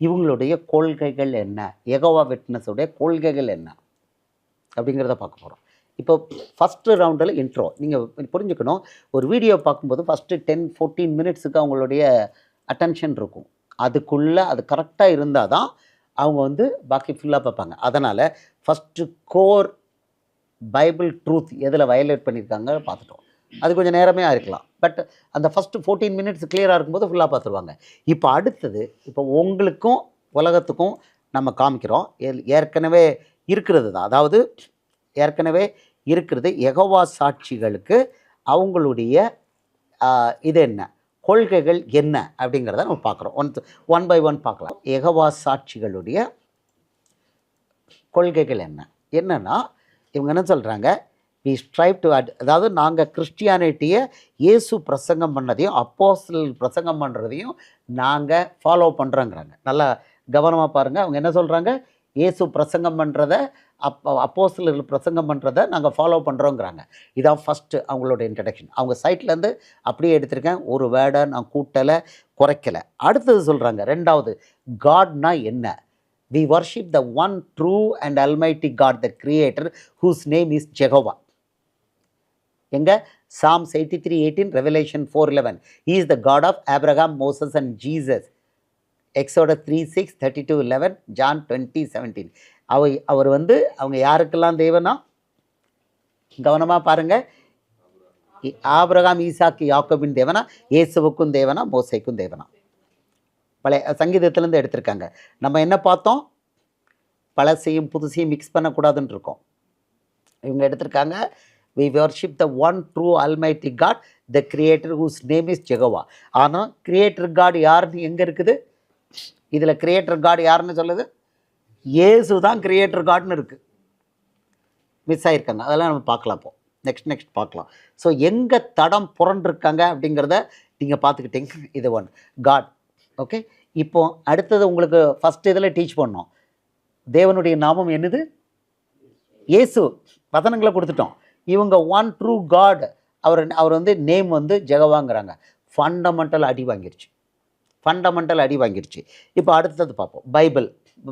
இவங்களுடைய கொள்கைகள் என்ன? எகோவா விட்னஸுடைய கொள்கைகள் என்ன? அப்படிங்கிறத பார்க்க போகிறோம் இப்போ ஃபஸ்ட்டு ரவுண்டில் இன்ட்ரோ நீங்கள் புரிஞ்சுக்கணும். ஒரு வீடியோ பார்க்கும்போது ஃபஸ்ட்டு டென் ஃபோர்டீன் மினிட்ஸுக்கு அவங்களுடைய அட்டென்ஷன் இருக்கும். அதுக்குள்ளே அது கரெக்டாக இருந்தால் தான் அவங்க வந்து பாக்கி ஃபுல்லாக பார்ப்பாங்க. அதனால் ஃபஸ்ட்டு கோர் பைபிள் ட்ரூத் எதில் வயலேட் பண்ணியிருக்காங்க பார்த்துட்டோம். அது கொஞ்சம் நேரமே இருக்கலாம் பட் அந்த ஃபஸ்ட்டு ஃபோர்டீன் மினிட்ஸ் கிளியராக இருக்கும்போது ஃபுல்லாக பார்த்துருவாங்க. இப்போ அடுத்தது இப்போ உங்களுக்கும் உலகத்துக்கும் நம்ம காமிக்கிறோம். ஏற்கனவே இருக்கிறது தான். அதாவது ஏற்கனவே இருக்கிறது எகவா சாட்சிகளுக்கு அவங்களுடைய இது என்ன? கொள்கைகள் என்ன? அப்படிங்கிறத நம்ம பார்க்குறோம். ஒன் ஒன் பை ஒன் பார்க்கலாம். எகவா சாட்சிகளுடைய கொள்கைகள் என்ன? என்னென்னா இவங்க என்ன சொல்கிறாங்க வி ஸ்ட்ரைவ் டு அட் அதாவது நாங்கள் கிறிஸ்டியானிட்டியை இயேசு பிரசங்கம் பண்ணதையும் அப்போஸ்டல் பிரசங்கம் பண்ணுறதையும் நாங்கள் ஃபாலோ பண்ணுறோங்கிறாங்க நல்லா கவனமாக பாருங்கள் அவங்க என்ன சொல்கிறாங்க இயேசு பிரசங்கம் பண்ணுறத அப்போ அப்போஸ்தலர்கள் பிரசங்கம் பண்ணுறத நாங்கள் ஃபாலோ பண்ணுறோங்கிறாங்க இதான் ஃபஸ்ட்டு அவங்களோட இன்ட்ரடக்ஷன் அவங்க சைட்லேருந்து அப்படியே எடுத்திருக்கேன். ஒரு வேர்டை நான் கூட்டலை குறைக்கலை. அடுத்தது சொல்கிறாங்க ரெண்டாவது காட்னா என்ன? We worship the one true and almighty God the creator whose name is Jehovah எங்க? Psalm eighty three eighteen Revelation four eleven is the God of Abraham Moses and Jesus Exodus three six thirty two eleven John twenty seventeen அவ அவர் வந்து அவங்க யாருக்கெல்லாம் தேவனா? கவனமாக பாருங்க. Abraham Abraham ஈசாக்கு யாக்கோபின் தேவனா? இயேசுவுக்கும் தேவனா? மோசைக்கும் தேவனா? பழைய சங்கீதத்துலேருந்து எடுத்திருக்காங்க. நம்ம என்ன பார்த்தோம்? பழசையும் புதுசையும் மிக்ஸ் பண்ணக்கூடாதுன்னு இருக்கோம். இவங்க எடுத்திருக்காங்க. We worship the one true almighty God the creator whose name is Jehovah ஆனால் கிரியேட்டர் காட் யாருன்னு எங்கே இருக்குது? இதில் கிரியேட்டர் காட் யாருன்னு சொல்லுது? ஏசு தான் கிரியேட்டர் காட்னு இருக்குது மிஸ் ஆகிருக்காங்க அதெல்லாம் நம்ம பார்க்கலாம் இப்போ. நெக்ஸ்ட் நெக்ஸ்ட் பார்க்கலாம். ஸோ எங்கே தடம் புரண்டிருக்காங்க அப்படிங்கிறத நீங்கள் பார்த்துக்கிட்டீங்க. இது ஒன் காட் ஓகே இப்போ அடுத்தது உங்களுக்கு ஃபஸ்ட் இதில் டீச் பண்ணோம். தேவனுடைய நாமம் என்னது? இயேசு. வதனங்களை கொடுத்துட்டோம். இவங்க ஒன் ட்ரூ காட் அவர் அவர் வந்து நேம் வந்து ஜெகவாங்கிறாங்க. ஃபண்டமெண்டல் அடி வாங்கிருச்சு. ஃபண்டமெண்டல் அடி வாங்கிருச்சு. இப்போ அடுத்தது பார்ப்போம். பைபிள்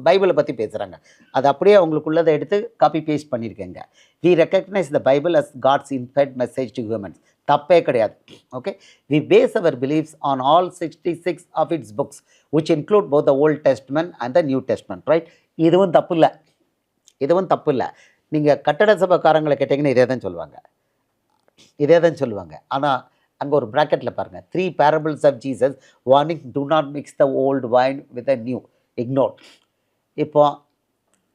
பைபிளை பற்றி பேசுகிறாங்க அது அப்படியே அவங்களுக்குள்ளதை எடுத்து copy paste பண்ணியிருக்கேங்க we recognise the Bible as God's in fact message to humans தப்பே கிடையாது. Okay we base our beliefs on all sixty six of its books which include both the Old Testament and the New Testament right இதுவும் தப்பு இல்லை. இதுவும் தப்பு இல்லை. நீங்கள் கட்டட சபைக்காரங்களை கேட்டிங்கன்னா இதே தான் சொல்லுவாங்க. இதே தான் சொல்லுவாங்க. ஆனால் அங்கே ஒரு ப்ராக்கெட்டில் பாருங்கள் three parables of Jesus warning to not mix the old wine with a new ignore இப்போ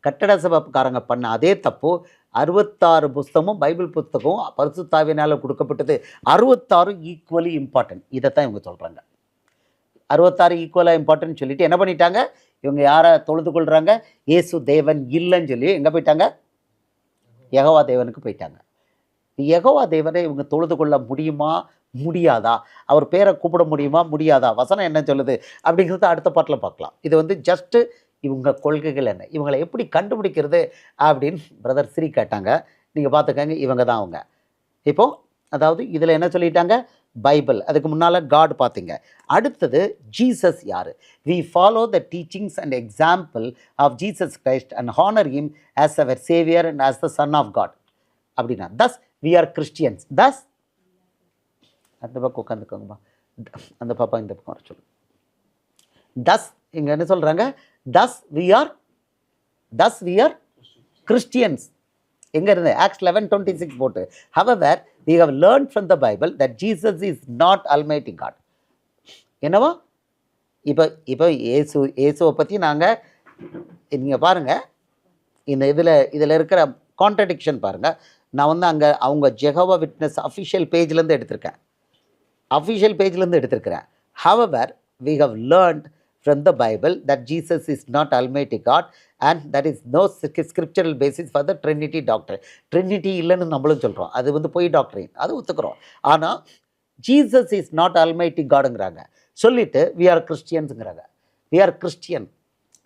கட்டட சபைக்காரங்க பண்ண அதே தப்பு அறுபத்தாறு புஸ்தகமும் பைபிள் புஸ்தகமும் பரிசுத்தாவினால் கொடுக்கப்பட்டது. அறுபத்தாறு ஈக்குவலி இம்பார்ட்டன்ட் தான் இவங்க சொல்கிறாங்க அறுபத்தாறு ஈக்குவலாக இம்பார்ட்டன்ட் சொல்லிவிட்டு என்ன பண்ணிட்டாங்க? இவங்க யாரை தொழுது கொள்கிறாங்க ஏசு தேவன் இல்லைன்னு சொல்லி எங்கே போயிட்டாங்க? யகவா தேவனுக்கு போயிட்டாங்க. யகவா தேவனை இவங்க தொழுது கொள்ள முடியுமா? முடியாதா? அவர் பேரை கூப்பிட முடியுமா? முடியாதா? வசனம் என்ன சொல்லுது? அப்படிங்கிறத அடுத்த பாட்டில் பார்க்கலாம். இது வந்து ஜஸ்ட்டு இவங்க கொள்கைகள் என்ன? இவங்களை எப்படி கண்டுபிடிக்கிறது? அப்படின்னு பிரதர் ஸ்ரீ கேட்டாங்க. நீங்கள் பார்த்துக்கங்க இவங்க தான் அவங்க. இப்போ அதாவது இதில் என்ன சொல்லிட்டாங்க? பைபிள். அதுக்கு முன்னால் காட் பார்த்தீங்க அடுத்தது ஜீசஸ் யார்? We follow the teachings and example of Jesus Christ and honour him as our saviour and as the son of God அப்படின்னா thus we are Christians thus அந்த பக்கம் உட்காந்துக்கோங்கம்மா அந்த பாப்பா இந்த பக்கம் வர சொல்லு தஸ் இங்கே என்ன சொல்கிறாங்க thus we are thus we are Christians எங்கே இருந்து? ஆக்ஸ் லெவன் டுவெண்ட்டி சிக்ஸ் போட்டு. However we have learn from the Bible that Jesus is not almighty God என்னவா? இப்போ இப்போ இயேசு இயேசுவை பற்றி நாங்கள் நீங்கள் பாருங்கள் இந்த இதில் இதில் இருக்கிற கான்ட்ரடிக்ஷன் பாருங்கள் நான் வந்து அங்கே அவங்க ஜெகவா விட்னஸ் அஃபிஷியல் பேஜ்லேருந்து எடுத்திருக்கேன். அஃபிஷியல் பேஜ்லேருந்து எடுத்திருக்கிறேன். However we have learned from the Bible that Jesus is not almighty God and that is no scriptural basis for the Trinity doctrine Trinity இல்லைன்னு நம்மளும் சொல்கிறோம் அது வந்து போய் டாக்டரின் அது ஒத்துக்கிறோம். ஆனால் ஜீசஸ் இஸ் நாட் அல்மைட்டி காடுங்கிறாங்க சொல்லிட்டு வி ஆர் கிறிஸ்டியன்ஸுங்கிறாங்க வி ஆர் கிறிஸ்டியன்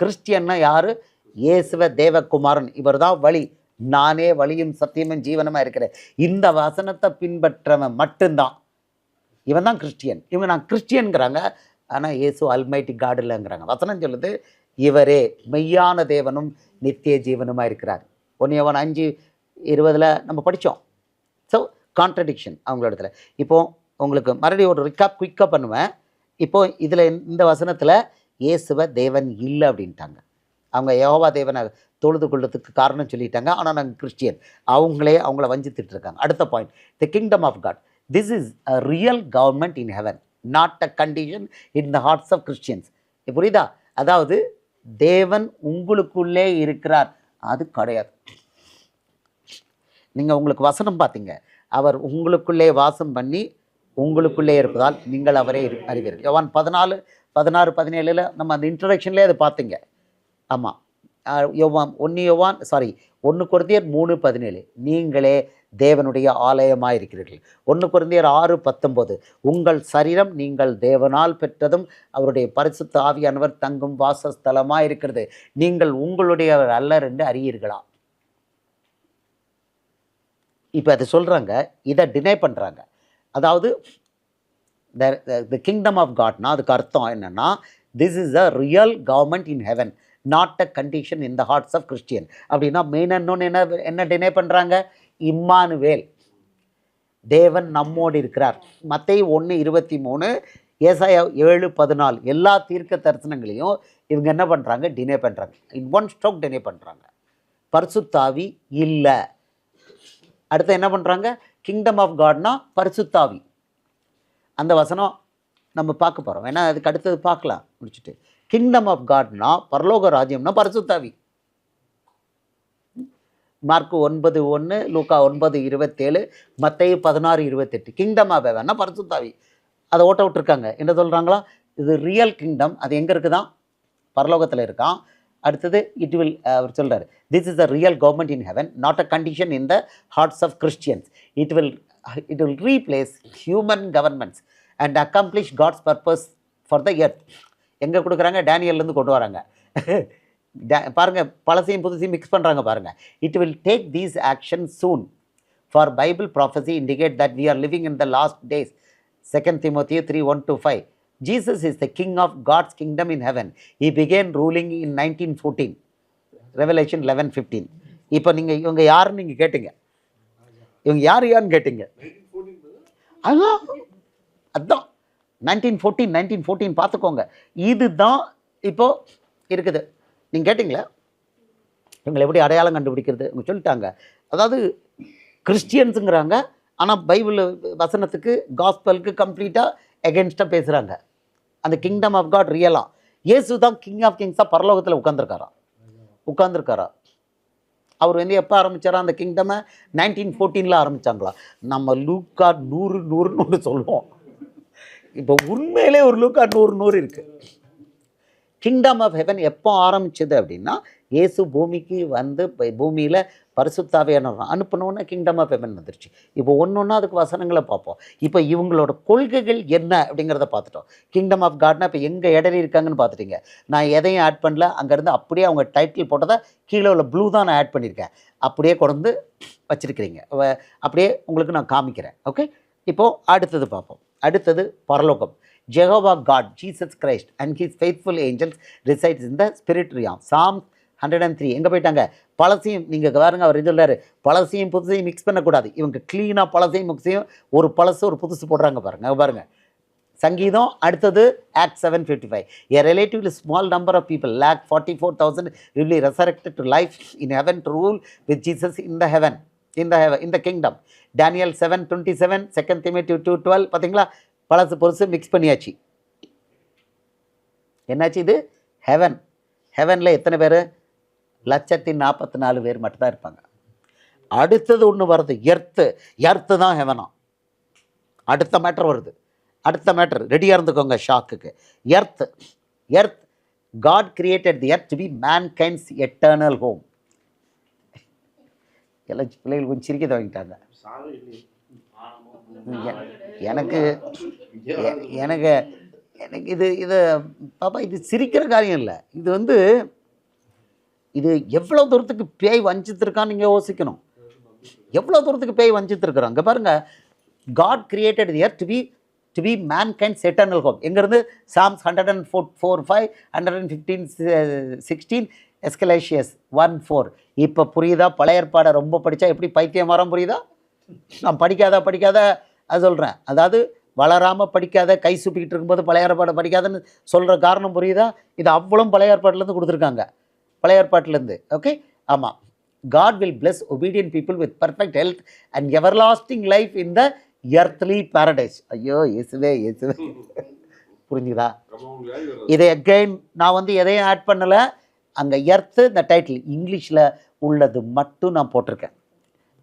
கிறிஸ்டியன்னா யார்? இயேசுவ தேவகுமாரன். இவர் தான் வழி. நானே வழியும் சத்தியமும் ஜீவனமாக இருக்கிறேன். இந்த வசனத்தை பின்பற்றவன் மட்டும்தான். இவன் தான் கிறிஸ்டியன் இவன் நான் கிறிஸ்டியனுங்கிறாங்க ஆனால் இயேசு அல்மைட்டி காடு இல்லைங்கிறாங்க. வசனம் சொல்லுது இவரே மெய்யான தேவனும் நித்திய ஜீவனுமாக இருக்கிறார். ஒன்றியவன் அஞ்சு இருபதில் நம்ம படித்தோம் ஸோ கான்ட்ரடிக்ஷன் அவங்களோட இடத்துல இப்போது உங்களுக்கு மறுபடியும் ஒரு ரிக்காப் குயிக்காக பண்ணுவேன். இப்போது இதில் இந்த வசனத்தில் இயேசுவ தேவன் இல்லை அப்படின்ட்டாங்க. அவங்க யோவா தேவனை தொழுது கொள்றதுக்கு காரணம் சொல்லிட்டாங்க. ஆனால் நாங்கள் கிறிஸ்டியன். அவங்களே அவங்கள வஞ்சித்துட்டு இருக்காங்க. அடுத்த point the kingdom of God this is a real government in heaven not a condition in the hearts of Christians புரியுதா? அதாவது தேவன் உங்களுக்குள்ளே இருக்கிறார். அது கிடையாது. நீங்கள் உங்களுக்கு வசனம் பார்த்தீங்க அவர் உங்களுக்குள்ளே வாசம் பண்ணி உங்களுக்குள்ளே இருப்பதால் நீங்கள் அவரே அறிவீர்கள். யோவான் பதினாலு பதினாறு பதினேழுல நம்ம அந்த இன்ட்ரடக்ஷன்லேயே அதை பார்த்தீங்க ஆமாம் யோவான் ஒன்று யோவான் சாரி ஒன்று கொடுத்தியர் மூணு பதினேழு. நீங்களே தேவனுடைய ஆலயமாக இருக்கிறீர்கள் ஒன்று குறைந்தர் ஆறு பத்தொம்போது உங்கள் சரீரம் நீங்கள் தேவனால் பெற்றதும் அவருடைய பரிசுத்த ஆவியானவர் தங்கும் வாசஸ்தலமாக இருக்கிறது நீங்கள் உங்களுடையவர் அல்லர் என்று அறியீர்களா? இப்போ அதை சொல்கிறாங்க இதை டினை பண்ணுறாங்க அதாவது த கிங்டம் ஆஃப் காட்னா அதுக்கு அர்த்தம் என்னென்னா this is a real government in heaven not a condition in the hearts of Christian அப்படின்னா மெயின் இன்னொன்று என்ன என்ன டினை பண்ணுறாங்க இம்மானுவேல். தேவன் நம்மோடு இருக்கிறார். மத்தை ஒன்று இருபத்தி மூணு ஏசாயா ஏழு பதினாலு. எல்லா தீர்க்க தரிசனங்களையும் இவங்க என்ன பண்ணுறாங்க டினே பண்ணுறாங்க இன் ஒன் ஸ்ட்ரோக் டினே பண்ணுறாங்க பரிசுத்தாவி இல்லை. அடுத்து என்ன பண்ணுறாங்க கிங்டம் ஆஃப் காட்னா பரிசுத்தாவி. அந்த வசனம் நம்ம பார்க்க போகிறோம் ஏன்னா அதுக்கு அடுத்தது பார்க்கலாம். முடிச்சுட்டு. கிங்டம் ஆஃப் காட்னா பரலோக ராஜ்யம்னா பரிசுத்தாவி. மார்க்கு ஒன்பது ஒன்று லூக்கா ஒன்பது இருபத்தேழு மத்தைய பதினாறு இருபத்தெட்டு. கிங்டம் ஆஃப் ஹெவன்னா பரிசுத்தாவி. அதை ஓட்ட விட்டுருக்காங்க. என்ன சொல்கிறாங்களா இது ரியல் கிங்டம் அது எங்கே இருக்குதான் பரலோகத்தில் இருக்கான் அடுத்தது இட் வில் அவர் சொல்கிறார் this is a real government in heaven not a condition in the hearts of Christians it will it will replace human governments and accomplish God's purpose for the earth எங்கே கொடுக்குறாங்க? டேனியல்லேருந்து கொண்டு வராங்க. பாருங்கள் பழசையும் புதுசையும் mix பண்ணுறாங்க பாருங்கள் it will take these action soon for Bible prophecy indicate that we are living in the last days second Timothy three one two five Jesus is the king of God's kingdom in heaven he began ruling in nineteen fourteen Revelation eleven fifteen இப்போ நீங்கள் இவங்க யாருன்னு நீங்கள் கேட்டீங்க? இவங்க யார் யாருன்னு கேட்டீங்க? அதான் அதான். நைன்டீன் ஃபோர்டீன் நைன்டீன் ஃபோர்டீன் பார்த்துக்கோங்க. இதுதான் இப்போது இருக்குது. நீங்கள் கேட்டிங்களா? இவங்களை எப்படி அடையாளம் கண்டுபிடிக்கிறது? இவங்க சொல்லிட்டாங்க. அதாவது கிறிஸ்டியன்ஸுங்கிறாங்க ஆனால் பைபிள் வசனத்துக்கு காஸ்பலுக்கு கம்ப்ளீட்டாக எகென்ஸ்டாக பேசுகிறாங்க அந்த கிங்டம் ஆஃப் காட் ரியலா இயேசு தான் கிங் ஆஃப் கிங்ஸாக பரலோகத்தில் உட்காந்துருக்காரா உட்காந்துருக்காரா அவர் வந்து எப்போ ஆரம்பிச்சாரா? அந்த கிங்டமை நைன்டீன் ஃபோர்டீனில் ஆரம்பிச்சாங்களா? நம்ம லூக்கா நூறு நூறுன்னு ஒன்று சொல்லுவோம். இப்போ உண்மையிலே ஒரு லூக்கா நூறு நூறு இருக்குது கிங்டம் ஆஃப் ஹெவன் எப்போ ஆரம்பிச்சது அப்படின்னா இயேசு பூமிக்கு வந்து பூமியில் பரிசுத்தாவையான அனுப்பினோன்னே கிங்டம் ஆஃப் ஹெவன் வந்துருச்சு. இப்போ ஒன்று ஒன்றா அதுக்கு வசனங்களை பார்ப்போம். இப்போ இவங்களோட கொள்கைகள் என்ன அப்படிங்கிறத பார்த்துட்டோம். கிங்டம் ஆஃப் காட்னா இப்போ எங்கே இடறி இருக்காங்கன்னு பார்த்துட்டீங்க. நான் எதையும் ஆட் பண்ணல. அங்கேருந்து அப்படியே அவங்க டைட்டில் போட்டதை கீழே உள்ள ப்ளூ தான் நான் ஆட் பண்ணியிருக்கேன். அப்படியே கொண்டு வச்சுருக்கிறீங்க. வ- அப்படியே உங்களுக்கு நான் காமிக்கிறேன். ஓகே இப்போது அடுத்தது பார்ப்போம். அடுத்தது பரலோகம். Jehovah God Jesus Christ and his faithful angels resides in the Psalm hundred and three எங்கே போயிட்டாங்க? பழசையும் நீங்கள் பாருங்க அவர் சொல்றாரு. பழசையும் புதுசையும் மிக்ஸ் பண்ணக்கூடாது. இவங்க க்ளீனாக பழசையும் மிக்ஸையும் ஒரு பழசு ஒரு புதுசு போடுறாங்க பாருங்க. பாருங்கள் பாருங்க. சங்கீதம் அடுத்தது Act seven fifty five a relatively small number of people like forty four thousand will be resurrected to life in heaven to rule with Jesus in the heaven இந்த ஹெவன் இந்த kingdom Daniel seven twenty seven second Timothy two twelve பார்த்தீங்களா பழசு பொருசு mix பண்ணியாச்சு. என்னாச்சு இது? Heaven ஹெவனில் எத்தனை பேர்? லட்சத்தி நாற்பத்தி நாலு பேர் மட்டும்தான் இருப்பாங்க. அடுத்தது ஒன்று வருது. எர்த்து எர்த்து தான் ஹெவனா அடுத்த மேட்டர் வருது. அடுத்த மேட்டர் ரெடியாக இருந்துக்கோங்க ஷாக்குக்கு earth earth God created the earth to be mankind's eternal home எல்லாம் பிள்ளைகள் கொஞ்சம் சிரிக்க தொடங்கிட்டாங்க எனக்கு எனக்கு எனக்கு இது இது பாப்பா இது சிரிக்கிற காரியம் இல்லை. இது வந்து இது எவ்வளோ தூரத்துக்கு பேய் வஞ்சித்திருக்கான்னு நீங்கள் யோசிக்கணும். எவ்வளோ தூரத்துக்கு பேய் வஞ்சித்திருக்கிறோம் அங்கே பாருங்க. God created earth to be to be mankind's eternal home எங்கேருந்து? Psalms hundred and four four five hundred and fifteen sixteen எஸ்கலேஷியஸ் one four இப்போ புரியுதா? பழைய ஏற்பாடை ரொம்ப படித்தா எப்படி பைத்தியம் வரம் புரியுதா? நான் படிக்காத படிக்காத அது சொல்கிறேன் அதாவது வளராமல் படிக்காத கை சுப்பிக்கிட்டு இருக்கும்போது பழைய ஏற்பாடை படிக்காதன்னு சொல்கிற காரணம் புரியுதா? இது அவ்வளோ பழைய ஏற்பாட்டிலேருந்து கொடுத்துருக்காங்க. பழைய ஏற்பாட்டிலேருந்து. ஓகே ஆமாம் God will bless obedient people with perfect health and everlasting life in the earthly paradise ஐயோ இயேசுவே இயேசுவே. புரிஞ்சுதா? இதை அகைன் நான் வந்து எதையும் ஆட் பண்ணலை. அங்கே எர்த்து இந்த டைட்டில் இங்கிலீஷில் உள்ளது மட்டும் நான் போட்டிருக்கேன்.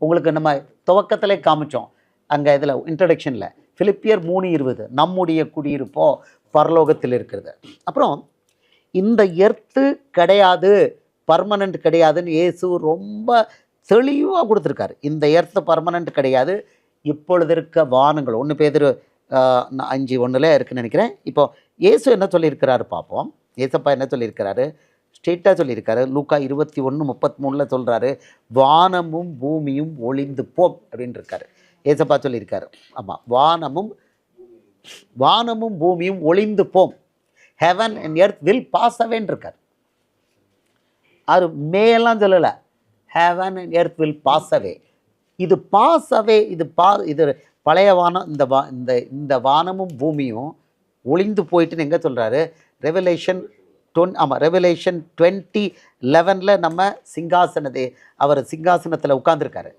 உங்களுக்கு நம்ம துவக்கத்திலே காமிச்சோம். அங்கே இதில் இன்ட்ரடக்ஷனில் பிலிப்பியர் மூணு இருபது. நம்முடைய குடியிருப்போ பரலோகத்தில் இருக்கிறது. அப்புறம் இந்த எர்த்து கிடையாது பர்மனண்ட் கிடையாதுன்னு இயேசு ரொம்ப தெளிவாக கொடுத்துருக்காரு. இந்த எர்த்து பர்மனண்ட் கிடையாது. இப்பொழுது இருக்க வானங்கள் ஒன்று பேர் அஞ்சு ஒன்றில் இருக்குன்னு நினைக்கிறேன். இப்போ இயேசு என்ன சொல்லியிருக்கிறாரு பார்ப்போம் ஏசப்பா என்ன சொல்லியிருக்கிறாரு? ஸ்ட்ரெயிட்டாக சொல்லியிருக்காரு. லூக்கா இருபத்தி ஒன்று முப்பத்தி மூணில் சொல்கிறாரு வானமும் பூமியும் ஒளிந்து போம் அப்படின்னு இருக்காரு. ஏசப்பா சொல்லியிருக்காரு. ஆமாம் வானமும் வானமும் பூமியும் ஒளிந்து போம் heaven and earth will pass அவேன் இருக்கார். அது மேலாம் சொல்லலை. Heaven and earth will pass away இது பாஸ் அவே இது பா இது பழைய வானம் இந்த வா இந்த இந்த வானமும் பூமியும் ஒளிந்து போயிட்டுன்னு எங்கே சொல்கிறாரு ரெவலேஷன் டொன் ஆமாம் ரெவலேஷன் டுவெண்ட்டி லெவனில் நம்ம சிங்காசனது அவர் சிங்காசனத்தில் உட்காந்துருக்காரு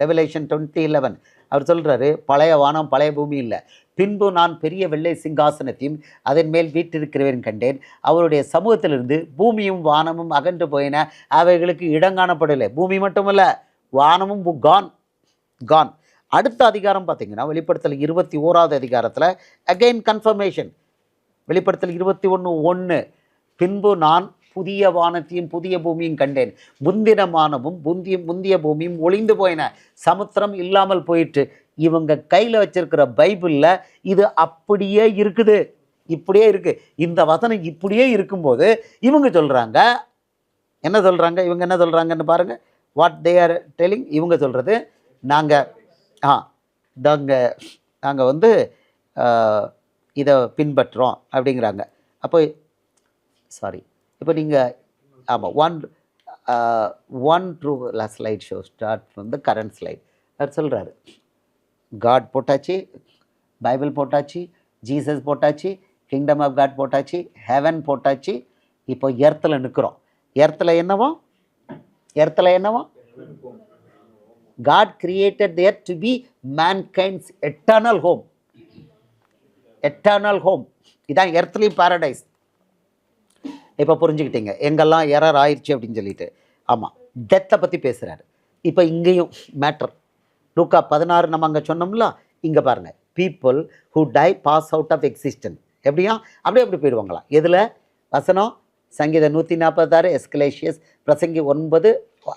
ரெவலேஷன் டுவெண்ட்டி லெவன் அவர் சொல்கிறாரு பழைய வானம் பழைய பூமி இல்லை. பின்பு நான் பெரிய வெள்ளை சிங்காசனத்தையும் அதன் மேல் வீட்டிருக்கிறவன் கண்டேன். அவருடைய சமூகத்திலிருந்து பூமியும் வானமும் அகன்று போயின. அவைகளுக்கு இடம் காணப்படலை பூமி மட்டுமல்ல வானமும் கான் கான் அடுத்த அதிகாரம் பார்த்தீங்கன்னா வெளிப்படுத்தல் இருபத்தி ஓராவது அதிகாரத்தில் அகைன் கன்ஃபர்மேஷன் வெளிப்படுத்தல் இருபத்தி ஒன்று ஒன்று பின்பு நான் புதிய வானத்தையும் புதிய பூமியும் கண்டேன். முந்தின வானமும் முந்திய முந்திய பூமியும் ஒளிந்து போயின. சமுத்திரம் இல்லாமல் போயிட்டு இவங்க கையில் வச்சிருக்கிற பைபிளில் இது அப்படியே இருக்குது. இப்படியே இருக்கு. இந்த வசனம் இப்படியே இருக்கும்போது இவங்க சொல்கிறாங்க என்ன சொல்கிறாங்க இவங்க என்ன சொல்கிறாங்கன்னு பாருங்கள் வாட் தே ஆர் டெல்லிங் இவங்க சொல்கிறது நாங்கள் ஆ நாங்கள் நாங்கள் வந்து இதை பின்பற்றுறோம் அப்படிங்கிறாங்க. அப்போ சாரி இப்போ நீங்கள் ஆமாம் one one true slide show start from the current slide அவர் சொல்கிறாரு காட் போட்டாச்சு பைபிள் போட்டாச்சு ஜீசஸ் போட்டாச்சு கிங்டம் ஆஃப் காட் போட்டாச்சு ஹெவன் போட்டாச்சு இப்போ எர்த்தில் நிற்கிறோம் எர்த்தில் என்னவோ? எர்த்தில் என்னவோ? God created there to be mankind's eternal home eternal home இதான் எர்த்லி பாரடைஸ் இப்போ புரிஞ்சுக்கிட்டீங்க. எங்கெல்லாம் எரர் ஆயிடுச்சு அப்படின்னு சொல்லிட்டு. ஆமாம் டெத்தை பற்றி பேசுகிறாரு இப்போ இங்கேயும் மேட்டர் லூக்கா பதினாறு நம்ம அங்கே சொன்னோம்ல இங்கே பாருங்கள் people who die pass out of existence எப்படியா அப்படியே அப்படி போயிடுவாங்களாம். எதில்? வசனம் சங்கீதம் நூற்றி நாற்பத்தாறு எஸ்கலேஷியஸ் பிரசங்கி ஒன்பது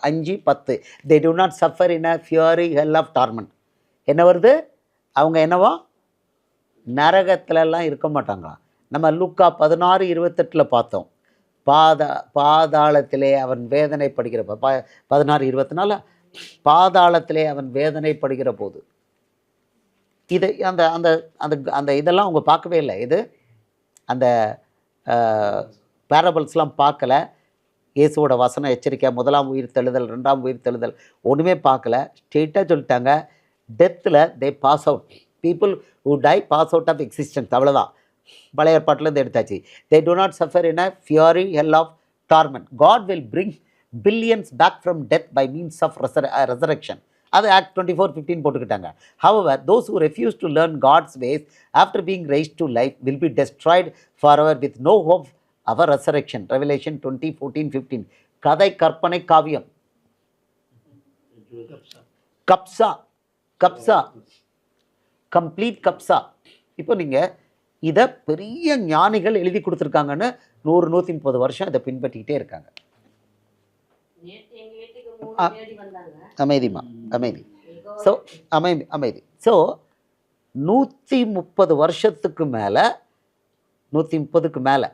அஞ்சு பத்து. They do not suffer in a fury hell of torment என்ன வருது? அவங்க என்னவோ? நரகத்துலலாம் இருக்க மாட்டாங்களாம். நம்ம லூக்கா பதினாறு இருபத்தெட்டில் பார்த்தோம். பாதா பாதாளத்திலே அவன் வேதனைப்படுகிற ப- ப பதினாறு இருபத்தி நாலு பாதாளத்திலே அவன் வேதனைப்படுகிற போது இது அந்த அந்த அந்த அந்த இதெல்லாம் அவங்க பார்க்கவே இல்லை. இது அந்த பேரபிள்ஸ்லாம் பார்க்கல. இயேசுவோட வசனம் எச்சரிக்கை முதலாம் உயிர் தெழுதல் ரெண்டாம் உயிர் தெழுதல் ஒன்றுமே பார்க்கல. ஸ்ட்ரெயிட்டாக சொல்லிட்டாங்க டெத்தில் they pass out people who die pass out of existence அவ்வளோதான் பழைய ஏற்பாட்டிலேருந்து எடுத்தாச்சு. They do not suffer in a fury hell of torment God will bring billions back from death by means of resurrection அது act twenty four fifteen போட்டுக்கிட்டாங்க. However those who refuse to learn God's ways after being rise to life will be destroyed forever with no hope of resurrection Revelation twenty fourteen fifteen கதை கற்பனை காவியம். கப்சா. கப்சா. Complete கப்சா. இப்போ நீங்கள் இதை பெரிய ஞானிகள் எழுதி கொடுத்துருக்காங்கன்னு நூறு நூற்றி முப்பது வருஷம் இதை பின்பற்றிக்கிட்டே இருக்காங்க. அமைதிமா அமைதி. ஸோ அமைதி அமைதி. ஸோ நூற்றி முப்பது வருஷத்துக்கு மேலே நூற்றி முப்பதுக்கு மேலே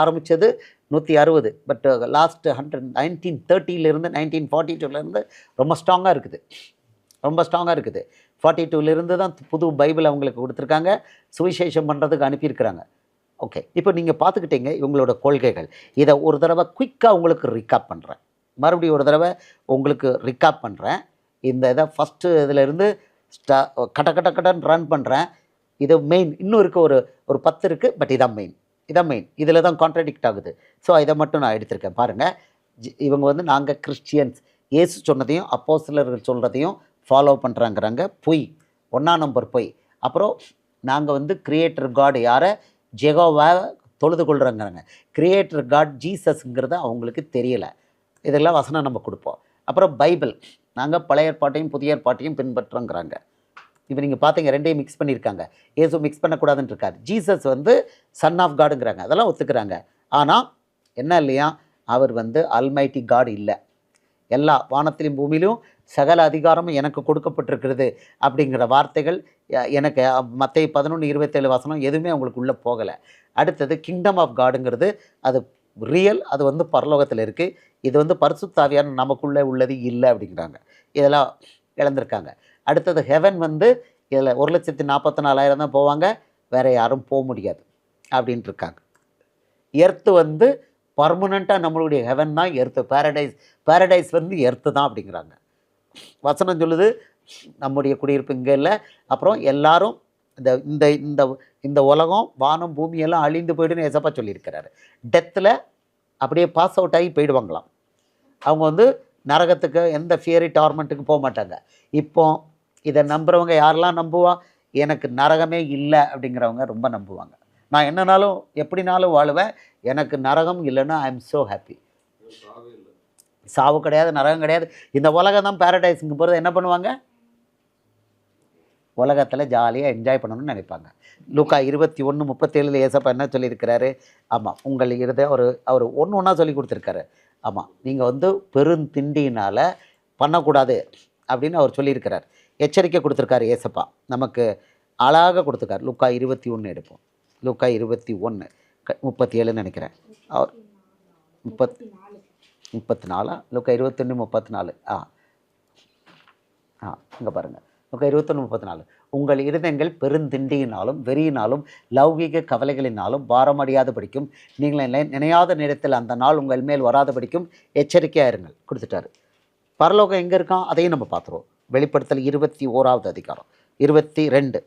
ஆரம்பித்தது நூற்றி அறுபது பட் லாஸ்ட் ஹண்ட்ரட் நைன்டீன் தேர்ட்டியிலேருந்து நைன்டீன் ஃபார்ட்டி டூலேருந்து ரொம்ப ஸ்ட்ராங்காக இருக்குது. ரொம்ப ஸ்ட்ராங்காக இருக்குது. ஃபார்ட்டி டூலேருந்து தான் புது பைபிள் அவங்களுக்கு கொடுத்துருக்காங்க. சுவிசேஷம் பண்ணுறதுக்கு அனுப்பியிருக்கிறாங்க. ஓகே. இப்போ நீங்கள் பார்த்துக்கிட்டீங்க இவங்களோட கொள்கைகள். இதை ஒரு தடவை குயிக்காக உங்களுக்கு ரிகாப் பண்ணுறேன் மறுபடியும் ஒரு தடவை உங்களுக்கு ரிகாப் பண்ணுறேன் இந்த இதை ஃபஸ்ட்டு இதிலேருந்து ஸ்டா கட்ட கட்ட கட்டன்னு ரன் பண்ணுறேன் இது மெயின் இன்னும் இருக்க ஒரு ஒரு பத்து இருக்குது பட் இதான் மெயின் இதான் மெயின் இதில் தான் கான்ட்ரடிக்ட் ஆகுது. ஸோ இதை மட்டும் நான் எடுத்திருக்கேன். பாருங்கள் ஜி- இவங்க வந்து நாங்கள் கிறிஸ்டியன்ஸ் இயேசு சொன்னதையும் அப்போஸ்தலர்கள் சொல்கிறதையும் ஃபாலோ பண்ணுறாங்கிறாங்க பொய். ஒன்றா நம்பர் பொய். அப்புறம் நாங்கள் வந்து கிரியேட்டர் காடு யாரை? ஜெகோவா தொழுது கொள்கிறாங்கிறாங்க கிரியேட்டர் காட் ஜீசஸ்ங்கிறது அவங்களுக்கு தெரியலை. இதெல்லாம் வசனம் நம்ம கொடுப்போம். அப்புறம் பைபிள். நாங்கள் பழைய ஏற்பாட்டையும் புதிய ஏற்பாட்டையும் பின்பற்றுறோங்கிறாங்க இப்போ நீங்கள் பார்த்தீங்க ரெண்டையும் மிக்ஸ் பண்ணியிருக்காங்க. ஏசு மிக்ஸ் பண்ணக்கூடாதுன்னு இருக்காரு. ஜீசஸ் வந்து சன் ஆஃப் காடுங்கிறாங்க அதெல்லாம் ஒத்துக்கிறாங்க. ஆனால் என்ன இல்லையா? அவர் வந்து அல்மைட்டி காட் இல்லை. எல்லா வானத்திலும் பூமியிலும் சகல அதிகாரமும் எனக்கு கொடுக்கப்பட்டிருக்கிறது அப்படிங்கிற வார்த்தைகள் எனக்கு மற்ற பதினொன்று இருபத்தேழு வசனம் எதுவுமே அவங்களுக்கு உள்ளே போகலை. அடுத்தது கிங்டம் ஆஃப் காடுங்கிறது அது ரியல் அது வந்து பரலோகத்தில் இருக்குது இது வந்து பரிசுத்தாவியான நமக்குள்ளே உள்ளது இல்லை அப்படிங்கிறாங்க. இதெல்லாம் இழந்திருக்காங்க. அடுத்தது ஹெவன் வந்து இதில் ஒரு லட்சத்தி நாற்பத்தி நாலாயிரம் தான் போவாங்க வேறு யாரும் போக முடியாது அப்படின்ட்டு இருக்காங்க. எர்த்து வந்து பர்மனண்ட்டாக நம்மளுடைய ஹெவன் தான் எர்த்து பேரடைஸ் பேரடைஸ் வந்து எர்த்து தான் அப்படிங்கிறாங்க. வசனம் சொல்லுது நம்முடைய குடியிருப்பு இங்கே இல்லை. அப்புறம் எல்லாரும் இந்த இந்த இந்த இந்த உலகம் வானம் பூமியெல்லாம் அழிந்து போயிடுன்னு எசப்பா சொல்லியிருக்கிறாரு. டெத்தில் அப்படியே பாஸ் அவுட் ஆகி போயிடுவாங்களாம். அவங்க வந்து நரகத்துக்கு எந்த ஃபியரி டார்மெண்ட்டுக்கு போக மாட்டாங்க. இப்போ இதை நம்புறவங்க யாரெல்லாம் நம்புவா? எனக்கு நரகமே இல்லை அப்படிங்கிறவங்க ரொம்ப நம்புவாங்க. நான் என்னனாலும் எப்படினாலும் வாழுவேன். எனக்கு நரகம் இல்லைன்னா ஐ எம் ஸோ ஹாப்பி சாவு கிடையாது நரகம் கிடையாது. இந்த உலகம் தான் பேரடைஸுக்கு போகிறது என்ன பண்ணுவாங்க? உலகத்தில் ஜாலியாக என்ஜாய் பண்ணணும்னு நினைப்பாங்க. லூக்கா இருபத்தி ஒன்று முப்பத்தேழில் ஏசப்பா என்ன சொல்லியிருக்கிறாரு? ஆமாம் உங்கள் இருத ஒரு அவர் ஒன்று ஒன்றா சொல்லி கொடுத்துருக்காரு. ஆமாம் நீங்கள் வந்து பெருந்திண்டினால் பண்ணக்கூடாது அப்படின்னு அவர் சொல்லியிருக்கிறார். எச்சரிக்கை கொடுத்துருக்காரு ஏசப்பா. நமக்கு அழகாக கொடுத்துருக்காரு. லுக்கா இருபத்தி ஒன்று எடுப்போம். லூக்கா இருபத்தி ஒன்று முப்பத்தி ஏழுன்னு நினைக்கிறேன். அவர் முப்பத் முப்பத்தி நாலா? லூக்கா இருபத்தொன்று முப்பத்தி நாலு. ஆ. ஆ இங்கே பாருங்கள் லூக்கா இருபத்தொன்று முப்பத்தி நாலு. உங்கள் இருதயங்கள் பெருந்திண்டியினாலும் வெறியினாலும் லௌகீக கவலைகளினாலும் பாரமடையாத படிக்கும் நீங்கள் நினை- நினையாத நேரத்தில் அந்த நாள் உங்கள் மேல் வராத படிக்கும் எச்சரிக்கையாக இருங்கள். கொடுத்துட்டாரு. பரலோகம் எங்கே இருக்கான் அதையும் நம்ம பார்த்துருவோம். வெளிப்படுத்தல் இருபத்தி ஓராவது அதிகாரம். இருபத்தி ரெண்டு.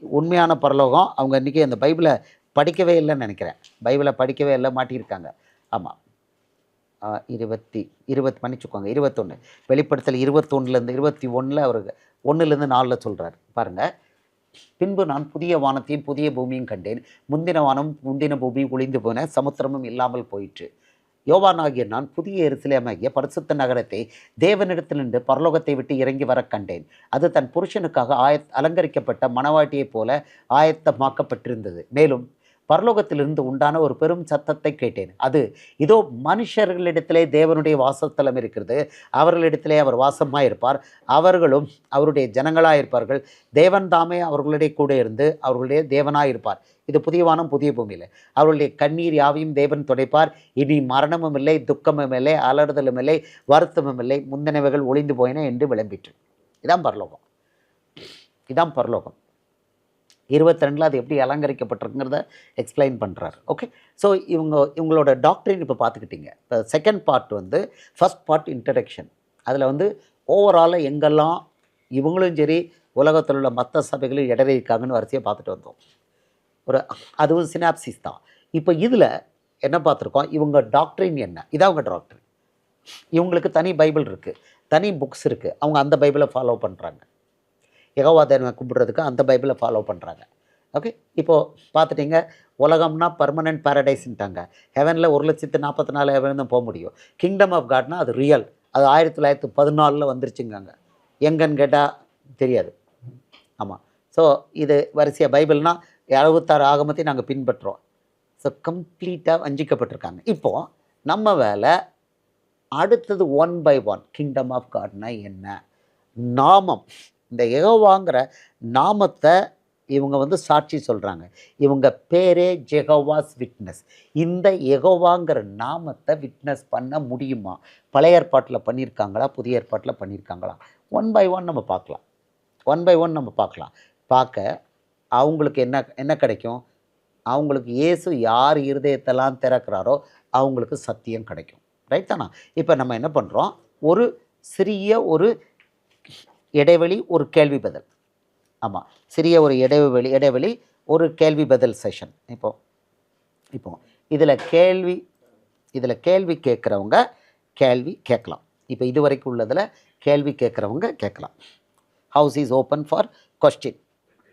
உண்மையான பரலோகம். அவங்க இன்றைக்கி அந்த பைபிளை படிக்கவே இல்லைன்னு நினைக்கிறேன். பைபிளை படிக்கவே இல்லை மாட்டியிருக்காங்க. ஆமாம் இருபத்தி இருபத் மன்னிச்சுக்கோங்க இருபத்தொன்று வெளிப்படுத்தல் இருபத்தொன்னுலேருந்து இருபத்தி ஒன்றில் அவர் ஒன்றுலேருந்து நாலில் சொல்கிறார் பாருங்கள் பின்பு நான் புதிய வானத்தையும் புதிய பூமியும் கண்டேன். முந்தின வானம் முந்தின பூமியும் ஒளிந்து போன சமுத்திரமும் இல்லாமல் போயிற்று. யோவானாகிய நான் புதிய எருசலேமாகிய பரிசுத்த நகரத்தை தேவனிடத்திலிருந்து பரலோகத்தை விட்டு இறங்கி வர கண்டேன். அது தன் புருஷனுக்காக ஆயத் அலங்கரிக்கப்பட்ட மணவாட்டியைப் போல ஆயத்தமாக்கப்பட்டிருந்தது. மேலும் பரலோகத்திலிருந்து உண்டான ஒரு பெரும் சத்தத்தை கேட்டேன். அது இதோ மனுஷர்களிடத்திலே தேவனுடைய வாசத்தலம் இருக்கிறது. அவர்களிடத்திலே அவர் வாசமாக இருப்பார் அவர்களும் அவருடைய ஜனங்களாக இருப்பார்கள் தேவன் தாமே அவர்களுடைய கூட இருந்து அவர்களுடைய தேவனாக இருப்பார் இது புதிய வானம் புதிய பூமியில். அவர்களுடைய கண்ணீர் யாவையும் தேவன் துடைப்பார். இனி மரணமும் இல்லை துக்கமும் இல்லை அலறுதலும் இல்லை வருத்தமும் இல்லை. முந்தினவைகள் ஒளிந்து போயின என்று விளம்பிற்று. இதான் பரலோகம். இதான் பரலோகம். இருபத்தி ரெண்டில் அது எப்படி அலங்கரிக்கப்பட்டிருக்குங்கிறத எக்ஸ்பிளைன் பண்ணுறாரு ஓகே ஸோ இவங்க இவங்களோட டாக்டரின் இப்போ பார்த்துக்கிட்டீங்க இப்போ செகண்ட் பார்ட் வந்து ஃபஸ்ட் பார்ட் இன்ட்ரடக்ஷன் அதில் வந்து ஓவராலாக எங்கெல்லாம் இவங்களும் சரி உலகத்தில் உள்ள மற்ற சபைகளும் இடறி இருக்காங்கன்னு வரிசையாக பார்த்துட்டு வந்தோம். ஒரு அதுவும் சினாப்சிஸ் தான். இப்போ இதில் என்ன பார்த்துருக்கோம் இவங்க டாக்டரின் என்ன? இதான் அவங்க டாக்டர் இவங்களுக்கு தனி பைபிள் இருக்குது தனி புக்ஸ் இருக்குது அவங்க அந்த பைபிளை ஃபாலோ பண்ணுறாங்க யெகோவா தேவனை கும்பிட்றதுக்கு அந்த பைபிளை ஃபாலோ பண்ணுறாங்க ஓகே இப்போது பார்த்துட்டிங்க உலகம்னா பர்மனெண்ட் பேரடைஸ்ன்ட்டாங்க ஹெவனில் ஒரு லட்சத்து நாற்பத்தி நாலு ஹெவன் தான் போக முடியும். கிங்டம் ஆஃப் காட்னா அது ரியல் அது ஆயிரத்தி தொள்ளாயிரத்தி பதினாலில் வந்துருச்சுங்காங்க எங்கன்னு கேட்டால் தெரியாது. ஆமாம் ஸோ இது வரிசையாக பைபிள்னால் அறுபத்தாறு ஆகமத்தையும் நாங்கள் பின்பற்றுறோம். ஸோ கம்ப்ளீட்டாக வஞ்சிக்கப்பட்டிருக்காங்க. இப்போது நம்ம வேலை அடுத்தது one by one kingdom of காட்னா என்ன? நாமம். இந்த யெகோவாங்கிற நாமத்தை இவங்க வந்து சாட்சி சொல்கிறாங்க இவங்க பேரே ஜெகோவாஸ் விட்னஸ். இந்த எகோவாங்கிற நாமத்தை விட்னஸ் பண்ண முடியுமா? பழைய ஏற்பாட்டில் பண்ணியிருக்காங்களா புதிய ஏற்பாட்டில் பண்ணியிருக்காங்களா ஒன் பை ஒன் நம்ம பார்க்கலாம். ஒன் பை ஒன் நம்ம பார்க்கலாம். பார்க்க அவங்களுக்கு என்ன என்ன கிடைக்கும்? அவங்களுக்கு இயேசு யார் இருதயத்தெல்லாம் திறக்கிறாரோ அவங்களுக்கு சத்தியம் கிடைக்கும். ரைட் தானா? இப்போ நம்ம என்ன பண்ணுறோம் ஒரு சிறிய ஒரு இடைவெளி ஒரு கேள்வி பதில். ஆமாம் சிறிய ஒரு இடைவெளி இடைவெளி ஒரு கேள்வி பதில் செஷன் இப்போ இப்போ இதில் கேள்வி இதில் கேள்வி கேட்குறவங்க கேள்வி கேட்கலாம். இப்போ இது வரைக்கும் உள்ளதில் கேள்வி கேட்குறவங்க கேட்கலாம். House is open for question